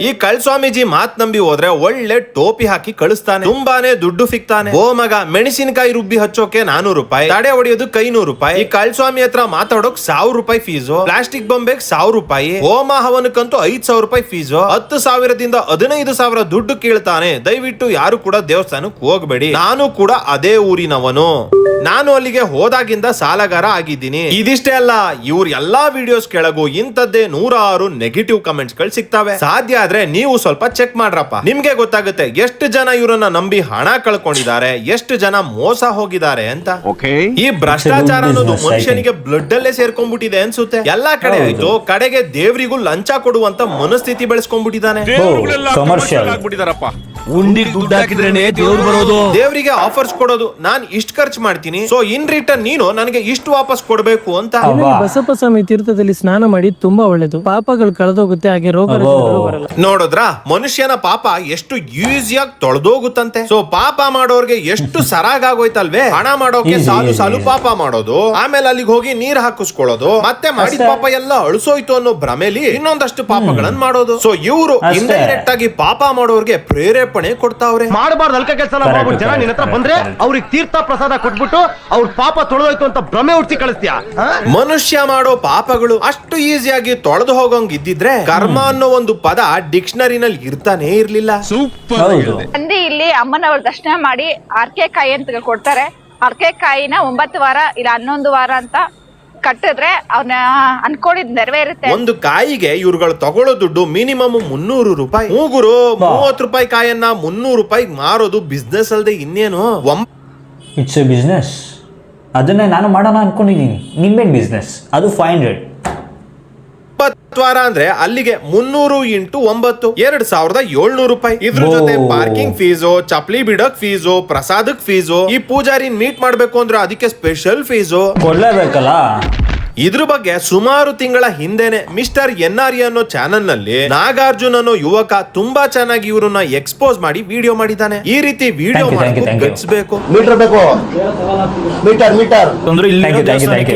ಈ ಕಳ್ ಸ್ವಾಮೀಜಿ ಮಾತ್ ನಂಬಿ ಹೋದ್ರೆ ಒಳ್ಳೆ ಟೋಪಿ ಹಾಕಿ ಕಳಿಸ್ತಾನೆ. ತುಂಬಾನೇ ದುಡ್ಡು ಸಿಗ್ತಾನೆ. ಓ ಮಗ, ಮೆಣಸಿನಕಾಯಿ ರುಬ್ಬಿ ಹಚ್ಚೋಕೆ ನಾನೂರು ರೂಪಾಯಿ, ತಡೆ ಹೊಡೆಯೋದಕ್ಕೆ ಐನೂರು ರೂಪಾಯಿ. ಈ ಕಳ್ ಸ್ವಾಮಿ ಹತ್ರ ಮಾತಾಡೋಕ್ ಸಾವಿರ ರೂಪಾಯಿ ಫೀಸು. ಪ್ಲಾಸ್ಟಿಕ್ ಬೊಂಬೆಗ್ ಸಾವಿರ ರೂಪಾಯಿ. ಹೋಮ ಹವನಕ್ಕಂತೂ ಐದ್ ಸಾವಿರ ರೂಪಾಯಿ ಫೀಸು. ಹತ್ತು ಸಾವಿರದಿಂದ ಹದಿನೈದು ಸಾವಿರ ದುಡ್ಡು ಕೇಳ್ತಾನೆ. ದಯವಿಟ್ಟು ಯಾರು ಕೂಡ ದೇವಸ್ಥಾನಕ್ಕೆ ಹೋಗ್ಬೇಡಿ. ನಾನು ಕೂಡ ಅದೇ ಊರಿನವನು ನಾನು ಅಲ್ಲಿಗೆ ಹೋದಾಗಿಂದ ಸಾಲಗಾರ ಆಗಿದ್ದೀನಿ. ಇದಿಷ್ಟೇ ಅಲ್ಲ ಇವ್ರ ಎಲ್ಲಾ ವಿಡಿಯೋಸ್ ಕೆಳಗೂ ಇಂಥದ್ದೇ ನೂರಾರು ನೆಗೆಟಿವ್ ಕಮೆಂಟ್ಸ್ಗಳು ಸಿಗ್ತವೆ. ಸಾಧ್ಯ ಆದ್ರೆ ನೀವು ಸ್ವಲ್ಪ ಚೆಕ್ ಮಾಡ್ರಪ್ಪ. ನಿಮ್ಗೆ ಗೊತ್ತಾಗುತ್ತೆ ಎಷ್ಟು ಜನ ಇವರನ್ನ ನಂಬಿ ಹಣ ಕಳ್ಕೊಂಡಿದ್ದಾರೆ ಎಷ್ಟು ಜನ ಮೋಸ ಹೋಗಿದ್ದಾರೆ ಅಂತ. ಓಕೆ ಈ ಭ್ರಷ್ಟಾಚಾರ ಅನ್ನೋದು ಮನುಷ್ಯನಿಗೆ ಬ್ಲಡ್ ಅಲ್ಲೇ ಸೇರ್ಕೊಂಡ್ಬಿಟ್ಟಿದೆ ಅನ್ಸುತ್ತೆ. ಎಲ್ಲಾ ಕಡೆ. ಆಯ್ತು ಕಡೆಗೆ ದೇವರಿಗೂ ಲಂಚ ಕೊಡುವಂತ ಮನಸ್ಥಿತಿ ಬೆಳೆಸ್ಕೊಂಡ್ಬಿಟ್ಟಿದ್ದಾನೆ. ಉಂಡಿ ದುಡ್ಡು ಹಾಕಿದ್ರೇನೆ ದೇವ್ರು ಬರೋದು. ದೇವರಿಗೆ ಆಫರ್ಸ್ ಕೊಡೋದು. ನಾನ್ ಇಷ್ಟು ಖರ್ಚು ಮಾಡ್ತೀನಿ. ಸೊ ಇನ್ ರಿಟರ್ನ್ ನೀನು ನನಗೆ ಇಷ್ಟು ವಾಪಸ್ ಕೊಡಬೇಕು ಅಂತ. ಬಸಪ್ಪ ಸ್ವಾಮಿ ತೀರ್ಥದಲ್ಲಿ ಸ್ನಾನ ಮಾಡಿ ತುಂಬಾ ಒಳ್ಳೇದು. ಪಾಪಗಳು ಕಳೆದೋಗುತ್ತೆ ಹಾಗೆ ರೋಗ ರುಜಿನಗಳು ಬರಲ್ಲ. ನೋಡಿದ್ರಾ ಮನುಷ್ಯನ ಪಾಪ ಎಷ್ಟು ಈಸಿಯಾಗಿ ತೊಳೆದೋಗುತ್ತಂತೆ. ಸೊ ಪಾಪ ಮಾಡೋರ್ಗೆ ಎಷ್ಟು ಸರಾಗಾಗೋಯ್ತಲ್ವೇ ಹಣ ಮಾಡೋಕೆ ಸಾಲು ಸಾಲು ಪಾಪ ಮಾಡೋದು ಆಮೇಲೆ ಅಲ್ಲಿಗೆ ಹೋಗಿ ನೀರ್ ಹಾಕಿಸ್ಕೊಳ್ಳೋದು ಮತ್ತೆ ಮಾಡಿದ ಪಾಪ ಎಲ್ಲ ಅಳಸೋಯ್ತು ಅನ್ನೋ ಭ್ರಮೆಲಿ ಇನ್ನೊಂದಷ್ಟು ಪಾಪಗಳನ್ನ ಮಾಡೋದು. ಸೊ ಇವರು. ಇಂಡೈರೆಕ್ಟ್ ಆಗಿ ಪಾಪ ಮಾಡೋರ್ಗೆ ಪ್ರೇರೇಪಣೆ ಕೊಡ್ತಾವ್ರೆ. ಮಾಡಬಾರ್ದು ಅಲ್ಕ ಕೆಲಸ ಜನ ನಿನ್ನ ಹತ್ರ ಬಂದ್ರೆ. ಅವ್ರಿಗೆ ತೀರ್ಥ ಪ್ರಸಾದ ಕೊಟ್ಬಿಟ್ಟು ಅವ್ರ ಪಾಪ ತೊಳೆದೋಯ್ತು ಅಂತ ಭ್ರಮೆ ಹುಡ್ಸಿ ಕಳಿಸ್ತೀಯಾ? ಮನುಷ್ಯ ಮಾಡೋ ಪಾಪಗಳು ಅಷ್ಟು ಈಸಿಯಾಗಿ ತೊಳೆದು ಹೋಗೋಂಗ್ ಇದ್ದಿದ್ರೆ ಕರ್ಮ ಅನ್ನೋ ಒಂದು ಪದ ಡಿಕ್ಷನರಿನಲ್ಲಿ ಇರ್ತಾನೆ ಇರ್ಲಿಲ್ಲ. ಸೂಪರ್. ಅಂದ್ರೆ ಇಲ್ಲಿ ಅಮ್ಮನವ್ರ ದರ್ಶನ ಮಾಡಿ ಅರ್ಕೆ ಕಾಯಿ ಅಂತ ಕೊಡ್ತಾರೆ. ಅರ್ಕೆ ಕಾಯಿನ ಒಂಬತ್ತು ವಾರ ಇಲ್ಲ ಹನ್ನೊಂದು ವಾರ ಅಂತ ಕಟ್ಟಿದ್ರೆ ಅವ್ನ ಅನ್ಕೊಂಡಿದ್ ನೆರವೇರುತ್ತೆ ಒಂದು ಕಾಯಿಗೆ ಇವ್ರುಗಳು ತಗೊಳ್ಳೋ ದುಡ್ಡು ಮಿನಿಮಮ್ ಮುನ್ನೂರು ರೂಪಾಯಿ. ಮೂಗುರು ಮೂವತ್ತು ರೂಪಾಯಿ ಕಾಯನ್ನ ಮುನ್ನೂರು ರೂಪಾಯಿ ಮಾರೋದು ಬಿಸ್ನೆಸ್ ಅಲ್ದೆ ಇನ್ನೇನು? ಇಟ್ಸ್ ಎ ಬಿಸ್ನೆಸ್ ಅದನ್ನೇ ನಾನು ಮಾಡೋಣ ಅನ್ಕೊಂಡಿದ್ದೀನಿ. ನಿಮ್ಮೇನು ಬಿಸ್ನೆಸ್ ಅದು ಫೈವ್ ಹಂಡ್ರೆಡ್ ವಾರ ಅಂದ್ರೆ ಅಲ್ಲಿಗೆ ಮುನ್ನೂರು ಇಂಟು ಒಂಬತ್ತು ಎರಡ್ ಸಾವಿರದ ಏಳ್ನೂರು ರೂಪಾಯಿ. ಇದ್ರ ಜೊತೆ. ಪಾರ್ಕಿಂಗ್ ಫೀಸು ಚಪ್ಲಿ ಬಿಡಕ್ ಫೀಸು ಪ್ರಸಾದಕ್ ಫೀಸು ಈ ಪೂಜಾರಿನ್ ಮೀಟ್ ಮಾಡ್ಬೇಕು ಅಂದ್ರೆ ಅದಕ್ಕೆ ಸ್ಪೆಷಲ್ ಫೀಸು ಕೊಡ್ಲೇಬೇಕಲ್ಲ? ಇದ್ರ ಬಗ್ಗೆ ಸುಮಾರು ತಿಂಗಳ ಹಿಂದೆನೆ ಮಿಸ್ಟರ್ ಎನ್ ಆರ್ ಅನ್ನೋ ಚಾನೆಲ್ನಲ್ಲಿ ನಾಗಾರ್ಜುನ್ ಅನ್ನೋ ಯುವಕ ತುಂಬಾ ಚೆನ್ನಾಗಿ ಇವ್ರನ್ನ ಎಕ್ಸ್ಪೋಸ್ ಮಾಡಿ ವಿಡಿಯೋ ಮಾಡಿದ್ದಾನೆ. ಈ ರೀತಿ ವಿಡಿಯೋ ಮೀಟರ್ ಬೇಕು. Meter meter. ಅಂದ್ರೆ ಇಲ್ಲಿ.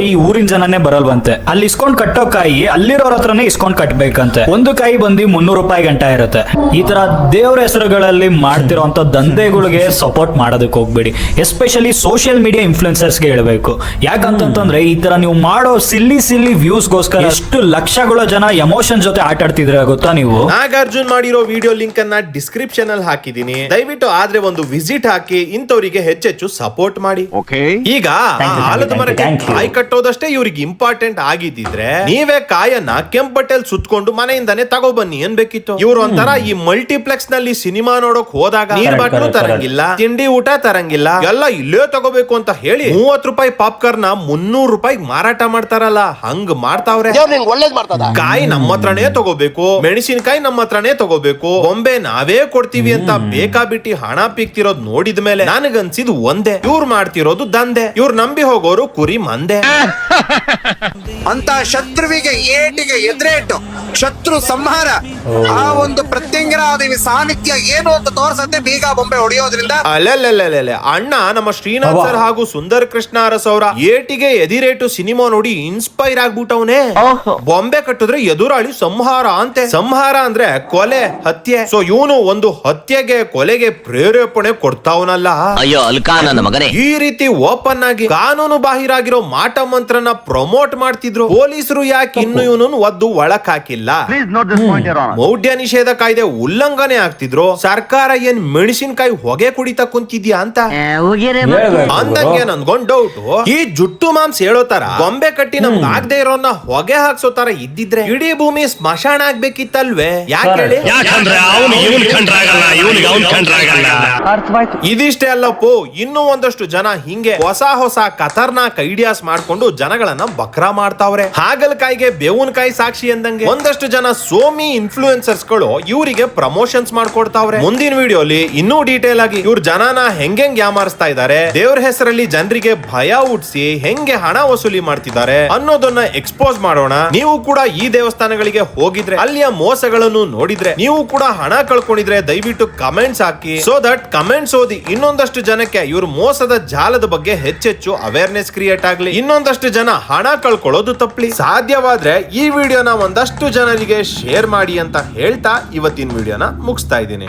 ಈ ಊರಿನ ಜನನೇ ಬರಲ್ವಂತೆ. ಅಲ್ಲಿ ಇಸ್ಕೊಂಡ್ ಕಟ್ಟೋ ಕಾಯಿ ಅಲ್ಲಿರೋರ ಹತ್ರನೇ ಇಸ್ಕೊಂಡ್ ಕಟ್ಬೇಕಂತೆ. ಒಂದು ಕಾಯಿ ಬಂದು ಮುನ್ನೂರು ರೂಪಾಯಿ ಗಂಟ ಇರುತ್ತೆ. ಈ ತರ ದೇವ್ರ ಹೆಸರುಗಳಲ್ಲಿ ಮಾಡ್ತಿರೋಂತ ದಂಧೆಗಳಿಗೆ ಸಪೋರ್ಟ್ ಮಾಡೋದಕ್ಕೆ ಹೋಗ್ಬೇಡಿ. ಎಸ್ಪೆಷಲಿ ಸೋಷಿಯಲ್ ಮೀಡಿಯಾ ಇನ್ಫ್ಲುಯೆನ್ಸರ್ಸ್ಗೆ ಹೇಳ್ಬೇಕು. ಯಾಕಂತಂದ್ರೆ ಈ ತರ ನೀವು ಮಾಡೋ ಸಿಲ್ಲಿ ಸಿಲ್ಲಿ ವ್ಯೂಸ್ಗೋಸ್ಕರ ಎಷ್ಟು ಲಕ್ಷಗಳ ಜನ ಎಮೋಷನ್ ಜೊತೆ ಆಟ ಆಡ್ತಿದ್ರೆ ಗೊತ್ತಾ ನೀವು? ನಾಗಾರ್ಜುನ್ ಮಾಡಿರೋ ವಿಡಿಯೋ ಲಿಂಕ್ ಅನ್ನ ಡಿಸ್ಕ್ರಿಪ್ಷನ್ ಅಲ್ಲಿ ಹಾಕಿದೀನಿ ದಯವಿಟ್ಟು ಆದ್ರೆ ಒಂದು ವಿಸಿಟ್ ಹಾಕಿ ಇಂಥವರಿಗೆ ಹೆಚ್ಚೆಚ್ಚು ಸಪೋರ್ಟ್ ಮಾಡಿ. ಈಗ Thank you, ಆಲದ ಮರಕ್ಕೆ ಕಾಯಿ ಕಟ್ಟೋದಷ್ಟೇ ಇವ್ರಿಗೆ ಇಂಪಾರ್ಟೆಂಟ್ ಆಗಿದ್ದಿದ್ರೆ ನೀವೇ ಕಾಯನ್ನ ಕೆಂಪಟ್ಟೆಲ್ ಸುತ್ಕೊಂಡು ಮನೆಯಿಂದಾನೆ ತಗೋಬನ್ನಿ ಏನ್ ಬೇಕಿತ್ತು ಇವ್ರು ಒಂಥರ ಈ ಮಲ್ಟಿಪ್ಲೆಕ್ಸ್ನಲ್ಲಿ ಸಿನಿಮಾ ನೋಡೋಕ್ ಹೋದಾಗ ನೀರ್ ಬಾಟ್ಲು ತರಂಗಿಲ್ಲ ತಿಂಡಿ ಊಟ ತರಂಗಿಲ್ಲ ಎಲ್ಲ ಇಲ್ಲೇ ತಗೋಬೇಕು ಅಂತ ಹೇಳಿ ಮೂವತ್ ರೂಪಾಯಿ ಪಾಪ್ಕಾರ್ನ್ ಮುನ್ನೂರು ರೂಪಾಯಿ ಮಾರಾಟ ಮಾಡ್ತಾರಲ್ಲ ಹಂಗ್ ಮಾಡ್ತಾವ್ರೆ? ದೇವ್ರು ಒಳ್ಳೇದ್ ಮಾಡ್ತದ. ಕಾಯಿ ನಮ್ಮ ಹತ್ರನೇ ತಗೋಬೇಕು ಮೆಣಸಿನಕಾಯಿ ನಮ್ಮ ಹತ್ರನೇ ತಗೋಬೇಕು ಬೊಂಬೆ ನಾವೇ ಕೊಡ್ತೀವಿ ಅಂತ ಬೇಕಾಬಿಟ್ಟಿ ಹಣ ಪೀಕ್ತಿರೋದ್ ನೋಡಿದ ಮೇಲೆ ನನಗನ್ಸಿದ್ ಒಂದೇ ಇವ್ರು ಮಾಡ್ತಿರೋದು ದಂಧೆ. ಇವ್ರು ನಂಬಿ ಹೋಗೋರು ಕುರಿ ಮಂದೆ. ಅಂತ ಶತ್ರುವಿಗೆ ಏಟಿಗೆ ಎದುರೇಟು ಶತ್ರು ಸಂಹಾರ ಆ ಒಂದು ಪ್ರತ್ಯಂಗರಾದೇವಿ ಸಾನ್ನಿಧ್ಯ ಏನು ಅಂತ ತೋರಿಸಂತೆ ಬೀಗ ಬೊಂಬೆ ಹೊಡೆಯೋದ್ರಿಂದ ಅಲ್ಲಲ್ಲಲ್ಲಲ್ಲ ಅಣ್ಣ ನಮ್ಮ ಶ್ರೀನಾಥ್ ಸರ್ ಹಾಗೂ ಸುಂದರ್ ಕೃಷ್ಣ ಅರಸ್ ಅವರ ಏಟಿಗೆ ಎದಿರೇಟು ಸಿನಿಮಾ ನೋಡಿ ಇನ್ಸ್ಪೈರ್ ಆಗ್ಬಿಟ್ಟವನೇ. ಬೊಂಬೆ ಕಟ್ಟಿದ್ರೆ ಎದುರಾಳಿ ಸಂಹಾರ ಅಂತೆ. ಸಂಹಾರ ಅಂದ್ರೆ ಕೊಲೆ ಹತ್ಯೆ. ಸೊ ಇವನು ಒಂದು ಹತ್ಯೆಗೆ ಕೊಲೆಗೆ ಪ್ರೇರೇಪಣೆ ಕೊಡ್ತಾವನಲ್ಲ. ಅಯ್ಯೋ ಅಲ್ಕಾ ನನ್ನ ಮಗನೇ. ಈ ರೀತಿ ಓಪನ್ ಆಗಿ ಕಾನೂನು ಬಾಹಿರಾಗಿರೋ ಮಾಟ ಮಂತ್ರನ ಪ್ರಮೋಟ್ ಮಾಡ್ತಿದ್ರು. ಪೊಲೀಸರು ಯಾಕೆ ಇನ್ನು ಇವನನ್ನು ಒದ್ದು ಒಳಕ್ ಹಾಕಿಲ್ಲ? ಮೌಢ್ಯ ನಿಷೇಧ ಕಾಯ್ದೆ ಉಲ್ಲಂಘನೆ ಆಗ್ತಿದ್ರು ಸರ್ಕಾರ ಏನ್ ಮೆಣಸಿನಕಾಯಿ ಹೊಗೆ ಕುಡಿತಾ ಕುಂತಿದ್ಯಾ ಅಂತ? ಅಂದಂಗೆ ಗುರು. ನನ್ಗೊಂದ್ ಡೌಟ್ ಈ ಜುಟ್ಟು ಮಾಂಸ ಹೇಳೋ ತರ ಗೊಂಬೆ ಕಟ್ಟಿ ನಮ್ಗೆ ಆಗದೆ ಇರೋನ್ನ ಹೊಗೆ ಹಾಕ್ಸೋ ತರ ಇದ್ದಿದ್ರೆ ಇಡೀ ಭೂಮಿ ಸ್ಮಶಾನ ಆಗ್ಬೇಕಿತ್ತಲ್ವೇ? ಯಾಕೆ ಹೇಳಿ? ಯಾಕಂದ್ರೆ ಅವನು ಇವನ್ ಕಂಡ್ರಾಗಲ್ಲ ಇವನಿಗೆ ಅವನ್ ಕಂಡ್ರಾಗಲ್ಲ. ಇದಿಷ್ಟೇ ಅಲ್ಲಪ್ಪೋ ಇನ್ನೂ ಒಂದಷ್ಟು ಜನ ಹಿಂಗೆ ಹೊಸ ಹೊಸ ಖತರ್ನಾಕ್ ಐಡಿಯಾಸ್ ಮಾಡ್ಕೊಂಡು ಜನಗಳನ್ನ ಬಕ್ರ ಮಾಡ್ತಾವ್ರೆ. ಹಾಗಲಕಾಯಿಗೆ ಬೇವಿನಕಾಯಿ ಸಾಕ್ಷಿ ಎಂದಂಗೆ ಒಂದಷ್ಟು ಜನ ಸೋಮಿ ಇನ್ಫ್ಲೂಯೆನ್ಸರ್ಸ್ಗಳು ಇವರಿಗೆ ಪ್ರಮೋಷನ್ಸ್ ಮಾಡ್ಕೊಡ್ತಾವ್ರೆ. ಮುಂದಿನ ವಿಡಿಯೋಲಿ ಇನ್ನೂ ಡೀಟೇಲ್ ಆಗಿ ಇವ್ರ ಜನನ ಹೆಂಗೆಂಗ್ ಯಾಮಾರಿಸ್ತಾ ಇದ್ದಾರೆ ದೇವ್ರ ಹೆಸರಲ್ಲಿ ಜನರಿಗೆ ಭಯ ಹುಟ್ಟಿಸಿ ಹೆಂಗೆ ಹಣ ವಸೂಲಿ ಮಾಡ್ತಿದ್ದಾರೆ ಅನ್ನೋದನ್ನ ಎಕ್ಸ್ಪೋಸ್ ಮಾಡೋಣ. ನೀವು ಕೂಡ ಈ ದೇವಸ್ಥಾನಗಳಿಗೆ ಹೋಗಿದ್ರೆ, ಅಲ್ಲಿಯ ಮೋಸಗಳನ್ನು ನೋಡಿದ್ರೆ, ನೀವು ಕೂಡ ಹಣ ಕಳ್ಕೊಂಡಿದ್ರೆ ದಯವಿಟ್ಟು ಕಮೆಂಟ್ಸ್ ಹಾಕಿ. ಸೊ ದಟ್ ಕಮೆಂಟ್ಸ್ ಓದಿ ಇನ್ನೊಂದಷ್ಟು ಜನಕ್ಕೆ ಇವ್ರ ಮೋಸದ ಜಾಲದ ಬಗ್ಗೆ ಹೆಚ್ಚೆಚ್ಚು ಅವೇರ್ನೆಸ್ ಕ್ರಿಯೇಟ್ ಆಗ್ಲಿ. ಇನ್ನೊಂದಷ್ಟು ಜನ ಹಣ ಕಳ್ಕೊಳ್ಳೋದು ತಪ್ಪಲಿ ಸಾಧ್ಯವಾದ್ರೆ ಈ ವಿಡಿಯೋನ ಒಂದಷ್ಟು ಜನರಿಗೆ ಶೇರ್ ಮಾಡಿ ಅಂತ ಹೇಳ್ತಾ ಇವತ್ತಿನ ವಿಡಿಯೋನ ಮುಗಿಸ್ತಾ ಇದ್ದೀನಿ.